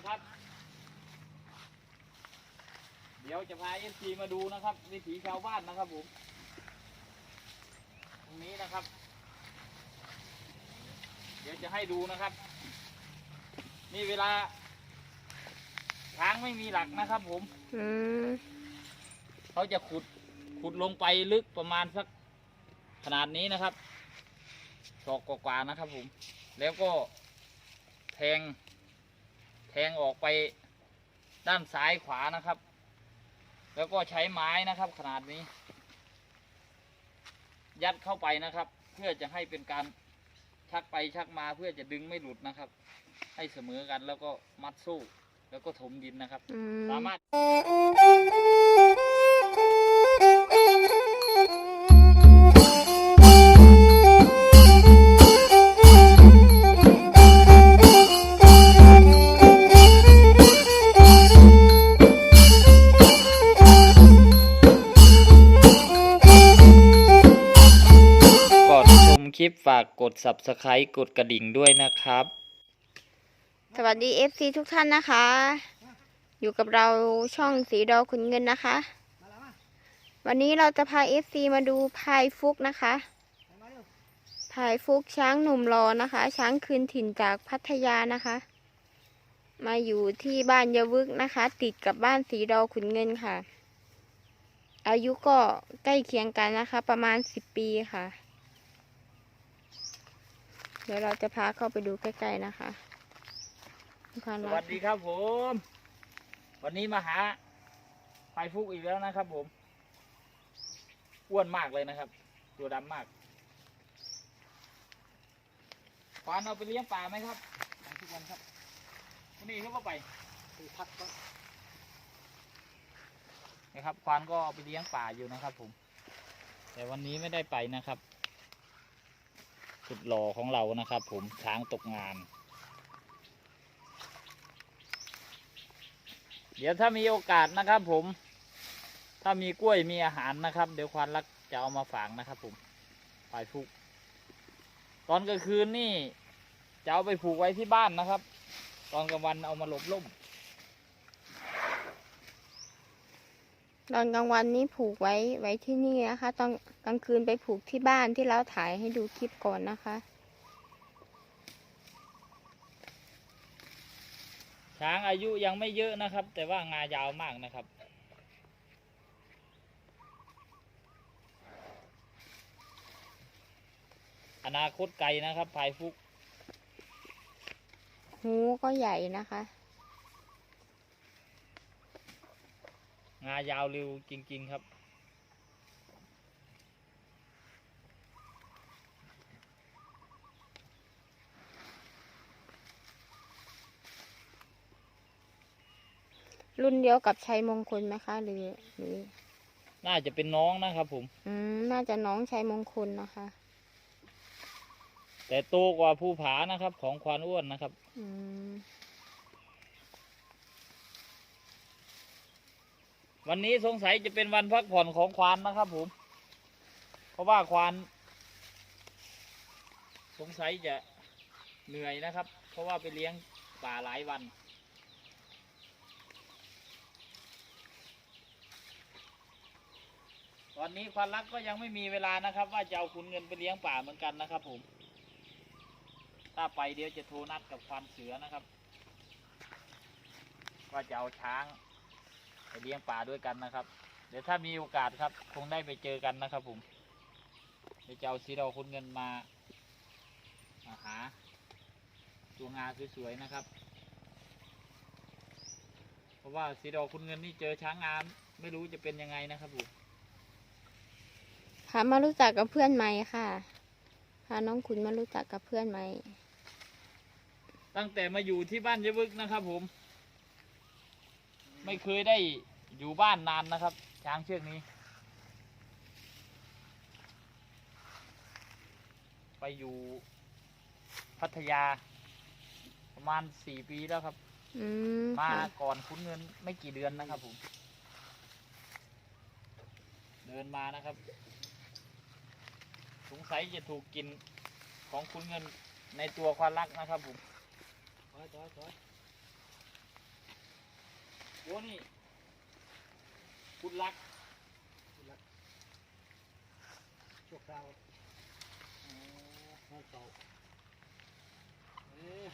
นะครับ เดี๋ยวจะพาเอฟซีมาดูนะครับ วิถีชาวบ้านนะครับผมตรงนี้นะครับ เดี๋ยวจะให้ดูนะครับ นี่เวลาช้างไม่มีหลักนะครับผมอืมเขาจะขุดขุดลงไปลึกประมาณสักขนาดนี้นะครับศอกกว่าๆนะครับผม แล้วก็แทง แทงออกไปด้านซ้ายขวานะครับ แล้วก็ใช้ไม้นะครับ ขนาดนี้ ยัดเข้าไปนะครับ เพื่อจะให้เป็นการชักไปชักมาเพื่อจะดึงไม่หลุดนะครับ ให้เสมอกันแล้วก็มัดสู้ แล้วก็ถมดินนะครับอืมสามารถ ลิปฝากกด subscribe กดกระดิ่งด้วยนะครับ สวัสดี FC ทุกท่านนะคะ อยู่กับเราช่องสีดอขุนเงินนะคะ วันนี้เราจะพา FC มาดูพายฟุกนะคะพายฟุกช้างหนุ่มรอนะคะ ช้างคืนถิ่นจากพัทยานะคะ มาอยู่ที่บ้านยะวึกนะคะ ติดกับบ้านสีดอขุนเงินค่ะ อายุก็ใกล้เคียงกันนะคะ ประมาณสิบปีค่ะ เดี๋ยวเราจะพาเข้าไปดูใกล้ๆนะคะความสรักวัสดีครับผม วันนี้มาหาไฟฟุกอีกแล้วนะครับผม อ้วนมากเลยนะครับ ตัวดำมากควานเอาไปเลี้ยงปลาไหมครับไปทุกวันครับวันนี้เขาก็ไปพักก็นะครับควานก็เอาไปเลี้ยงป่าอยู่นะครับผม แต่วันนี้ไม่ได้ไปนะครับ สุดหล่อของเรานะครับผมช้างตกงาน เดี๋ยวถ้ามีโอกาสนะครับผม ถ้ามีกล้วยมีอาหารนะครับ เดี๋ยวควานรักจะเอามาฝากนะครับผมปลายฟุก ตอนกลางคืนนี่จะเอาไปผูกไว้ที่บ้านนะครับ ตอนกลางวันเอามาหลบล่ม ตอนกลางวันนี้ผูกไว้ไว้ที่นี่นะคะ ตอนกลางคืนไปผูกที่บ้านที่เราถ่ายให้ดูคลิปก่อนนะคะ ช้างอายุยังไม่เยอะนะครับ แต่ว่างายาวมากนะครับ อนาคตไกลนะครับพายฟุก หูก็ใหญ่นะคะายาวเร็วจริง ๆ ครับ รุ่นเดียวกับชัยมงคลไหมคะหรือหรือน่าจะเป็นน้องนะครับผม อืม น่าจะน้องชัยมงคลนะคะ แต่โตกว่าภูผานะครับ ของควานอ้วนนะครับ อืม วันนี้สงสัยจะเป็นวันพักผ่อนของควานนะครับผม เพราะว่าควาน สงสัยจะเหนื่อยนะครับ เพราะว่าไปเลี้ยงป่าหลายวันตอนนี้ควานรักก็ยังไม่มีเวลานะครับ ว่าจะเอาคุณเงินไปเลี้ยงป่าเหมือนกันนะครับผม ถ้าไปเดี๋ยวจะโทรนัดกับควานเสือนะครับ ว่าจะเอาช้าง ไปเลี้ยงป่าด้วยกันนะครับ เดี๋ยวถ้ามีโอกาสครับ คงได้ไปเจอกันนะครับผมเดี๋ยวจะเอาสีดอกคุณเงินมามาหา ตัวงาสวยๆนะครับ เพราะว่าสีดอกคุณเงินนี่เจอช้างงามไม่รู้จะเป็นยังไงนะครับผมพามารู้จักกับเพื่อนใหม่ค่ะพาน้องขุนมารู้จักกับเพื่อนใหม่ตั้งแต่มาอยู่ที่บ้านเยบึกนะครับผม ไม่เคยได้ อยู่บ้านนานนะครับ ช้างเชือกนี้ ไปอยู่พัทยา ประมาณสี่ปีแล้วครับ อืมมาค่ะก่อนคุ้นเงินไม่กี่เดือนนะครับผม เดินมานะครับ สงสัยจะถูกกินของคุ้นเงินในตัวควานรักนะครับผมถอย ถอยถอยนี่ขุดหลักชั่วคราวให้เก่าเอ๊ะ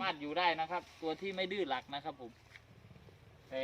มาดอยู่ได้นะครับ ตัวที่ไม่ดื้อหลักนะครับผม แต่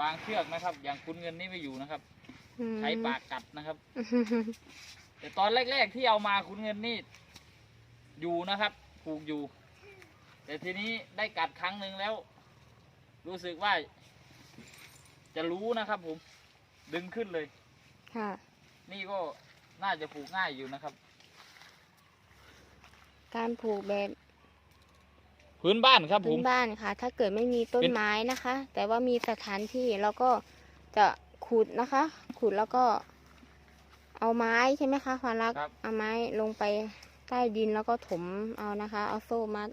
บางเชือกนะครับ อย่างคุณเงินนี่ไม่อยู่นะครับอืมใช้ปากกัดนะครับ แต่ตอนแรกๆที่เอามาคุณเงินนี่ อยู่นะครับผูกอยู่ แต่ทีนี้ได้กัดครั้งหนึ่งแล้ว รู้สึกว่า จะรู้นะครับผม ดึงขึ้นเลย ค่ะ นี่ก็น่าจะผูกง่ายอยู่นะครับ การผูกแบบพื้นบ้านครับผพื้ม นบ้านค่ะ ถ้าเกิดไม่มีต้นเป็น ไม้นะคะ แต่ว่ามีสถานที่เราก็จะขุดนะคะ ขุดแล้วก็ เอาไม้ใช่ไหมคะควานรัก ครับ เอาไม้ลงไปใต้ดินแล้วก็ถมเอานะคะ เอาโซ่มัด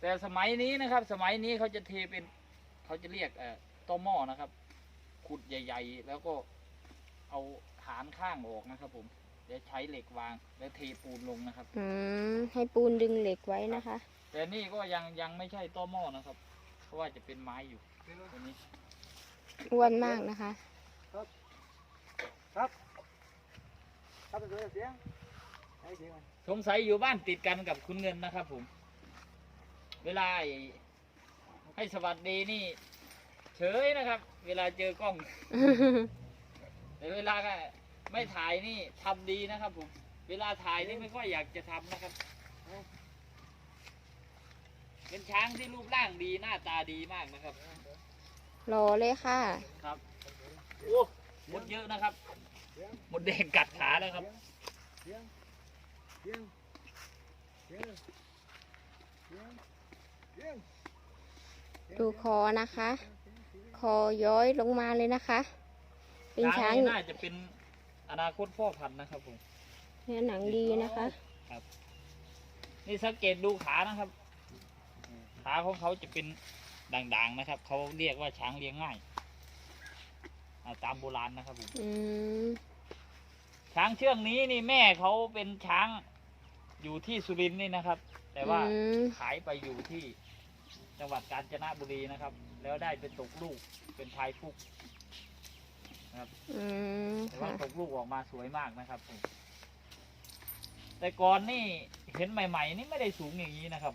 แต่สมัยนี้นะครับ สมัยนี้เขาจะเทเป็น เขาจะเรียกเอ่อต้อหม้อนะครับ ขุดใหญ่ ๆ แล้วก็เอาฐานข้างออกนะครับ ผมแล้วใช้เหล็กวาง แล้วเทปูนลงนะครับ อืมให้ปูนดึงเหล็กไว้นะคะ แต่นี่ก็ยังยังไม่ใช่ต้อหม้อนะครับ เพราะว่าจะเป็นไม้อยู่เดี๋ยวนะตัวนี้อ้วนมากนะคะ ครับ ครับเป็นตัวเสียงไอ้เสียงมันสงสัยอยู่บ้านติดกันกับคุณเงินนะครับ ผม เวลาไอ้ให้สวัสดีนี่ เฉยนะครับ เวลาเจอกล้อง แต่เวลาก็ไม่ถ่ายนี่ทำดีนะครับผม เวลาถ่ายนี่ไม่ค่อยอยากจะทำนะครับ เป็นช้างที่รูปร่างดีหน้าตาดีมากนะครับ รอเลยค่ะ ครับ โอ้มดเยอะนะครับ มดแดงกัดขาแล้วครับเสียงเสียงเสียงเสียงเสียงดูคอนะคะ คอย้อยลงมาเลยนะคะ เป็นช้างนี่น่าจะเป็นอนาคตพ่อพันธุ์นะครับผมเนื้อหนังดีนะคะนี่สังเกตดูขานะครับ ขาของเขาจะเป็นด่างๆนะครับ เขาเรียกว่าช้างเลี้ยงง่ายอ่าตามโบราณนะครับผมอืมช้างเชือกนี้นี่แม่เขาเป็นช้างอยู่ที่สุรินทร์นี่นะครับ แต่ว่าอืมขายไปอยู่ที่จังหวัดกาญจนบุรีนะครับ แล้วได้เป็นตกลูกเป็นพายฟุกอืมแต่ว่าค่ะตกลูกออกมาสวยมากนะครับผมแต่ก่อนนี่เห็นใหม่ ๆ นี่ไม่ได้สูงอย่างนี้นะครับ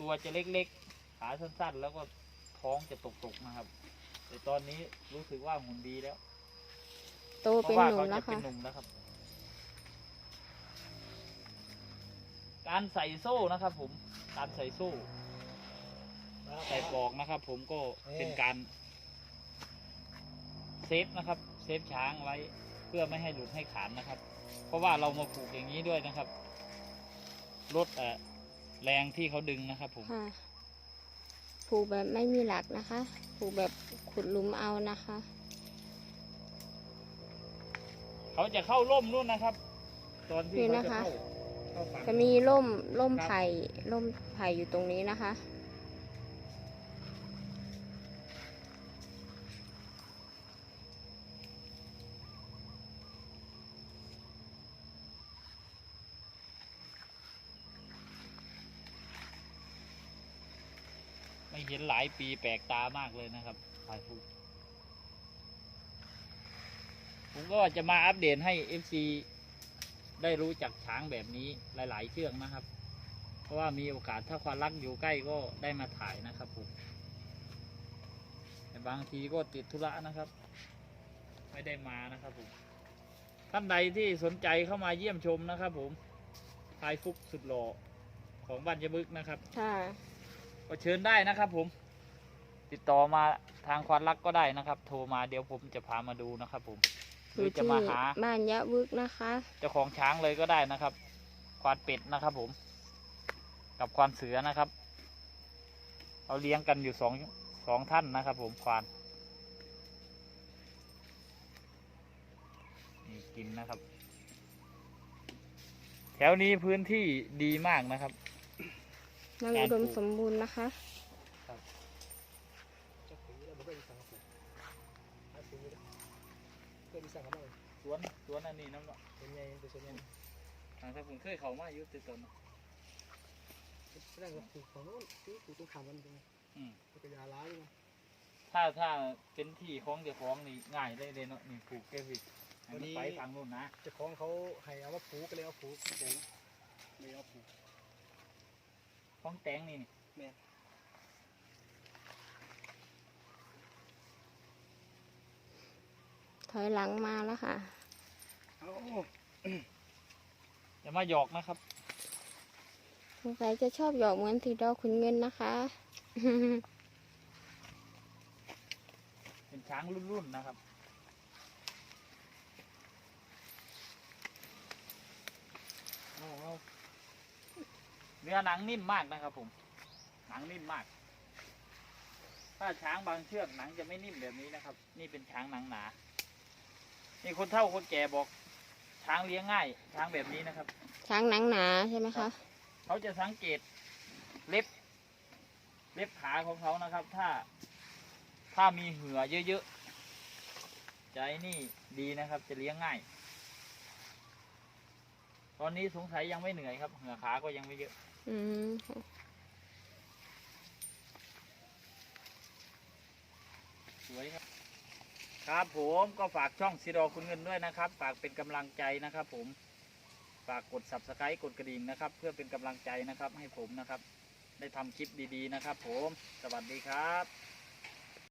ตัวจะเล็กๆขาสั้นๆ แล้วก็ท้องจะตกๆนะครับ แต่ตอนนี้รู้สึกว่าหุ่นดีแล้ว โตเพเป็นราะว่าหนุ่เขามแล้จะวเป็ค่ะ นหนุ่มแล้วครับ การใส่โซ่นะครับผม การใส่โซ่ ใส่ปลอกนะครับ ผมก็เป็นการเซฟนะครับ เซฟช้างไว้เพื่อไม่ให้หลุดให้ขาดนะครับ เพราะว่าเรามาผูกอย่างนี้ด้วยนะครับลดเอ่อแรงที่เขาดึงนะครับ ผมค่ะผูกแบบไม่มีหลักนะคะ ผูกแบบขุดหลุมเอานะคะ เขาจะเข้าร่มนู่นนะครับ ตอนที่นี่เขานะจะคะเข้าเข้าฝั่งจะมีร่มร่มครับไผ่ร่มไผ่อยู่ตรงนี้นะคะ ไม่เห็นหลายปีแปลกตามากเลยนะครับพายฟูผมก็จะมาอัปเดตให้ FC ได้รู้จักช้างแบบนี้หลาย ๆ เชือกนะครับ เพราะว่ามีโอกาสถ้าควานรักอยู่ใกล้ก็ได้มาถ่ายนะครับผมแต่บางทีก็ติดธุระนะครับ ไม่ได้มานะครับผมท่านใดที่สนใจเข้ามาเยี่ยมชมนะครับผมพายฟุกสุดหล่อของบ้านยะบึกนะครับ ค่ะ ก็เชิญได้นะครับผม ติดต่อมาทางควานรักก็ได้นะครับ โทรมาเดี๋ยวผมจะพามาดูนะครับ ผมหอรืยู่อจะที่มาหาบ้านยะวึกนะคะเจ้าของช้างเลยก็ได้นะครับ ควานเป็ดนะครับ ผม กับควานเสือนะครับเอาเลี้ยงกันอยู่สองสองท่านนะครับ ผมควานนี่กินนะครับ แถวนี้พื้นที่ดีมากนะครับ มันอุดมสมบูรณ์นะคะสวนสวนอันนี้น้ำเนาะเป็นไงเป็นส่วนใหญ่ทางถ้าผมเคยเขามาอยู่ติดตนแสดงว่าปลูกของโน้นที่ปลูกตรงขามมันเป็นไงหอืมมันก็ยาล้ายนะถ้าถ้าเป็นที่ของเจ้าของนี่ง่ายเลยเลยเนาะนี่ผูกแค่สิให้มันไปทางนู้นนะเจ้าของเขาให้เอามาผูกก็เลยเอาผูกเองไม่เอาผูก ของแตงนี่นี่แม่ถอยหลังมาแล้วค่ะเอาอย่ามาหยอกนะครับ สงสัยจะชอบหยอกเหมือนสีดอขุนเงินนะคะ เป็นช้างรุ่นๆนะครับ เอาเอาเนื้อหนังนิ่มมากนะครับผม หนังนิ่มมาก ถ้าช้างบางเชือกหนังจะไม่นิ่มแบบนี้นะครับ นี่เป็นช้างหนังหนา นี่คนเฒ่าคนแก่บอก ช้างเลี้ยงง่าย ช้างแบบนี้นะครับ ช้างหนังหนาใช่ไหมคะ เขาจะสังเกตเล็บ เล็บขาของเขานะครับ ถ้า ถ้ามีเหือเยอะๆใจนี่ดีนะครับ จะเลี้ยงง่าย ตอนนี้สงสัยยังไม่เหนื่อยครับเหือขาก็ยังไม่เยอะ อืมค่ะสวยครับ ครับผมก็ฝากช่องซีดอคุณเงินด้วยนะครับ ฝากเป็นกำลังใจนะครับ ผม ฝากกด subscribe กดกระดิ่งนะครับ เพื่อเป็นกำลังใจนะครับ ให้ผมนะครับ ได้ทำคลิปดีๆนะครับ ผม สวัสดีครับ